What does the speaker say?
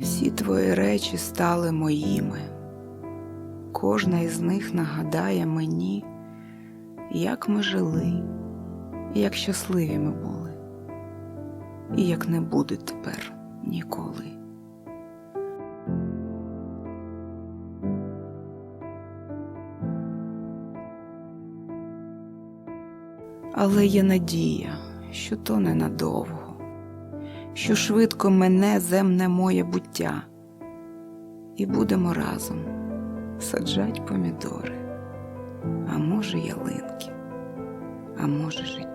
Всі твої речі стали моїми. Кожна із них нагадає мені, як ми жили, як щасливі ми були, і як не буде тепер ніколи. Але є надія, що то ненадовго, що швидко мене земне моє буття, і будемо разом саджать помідори, а може ялинки, а може життя.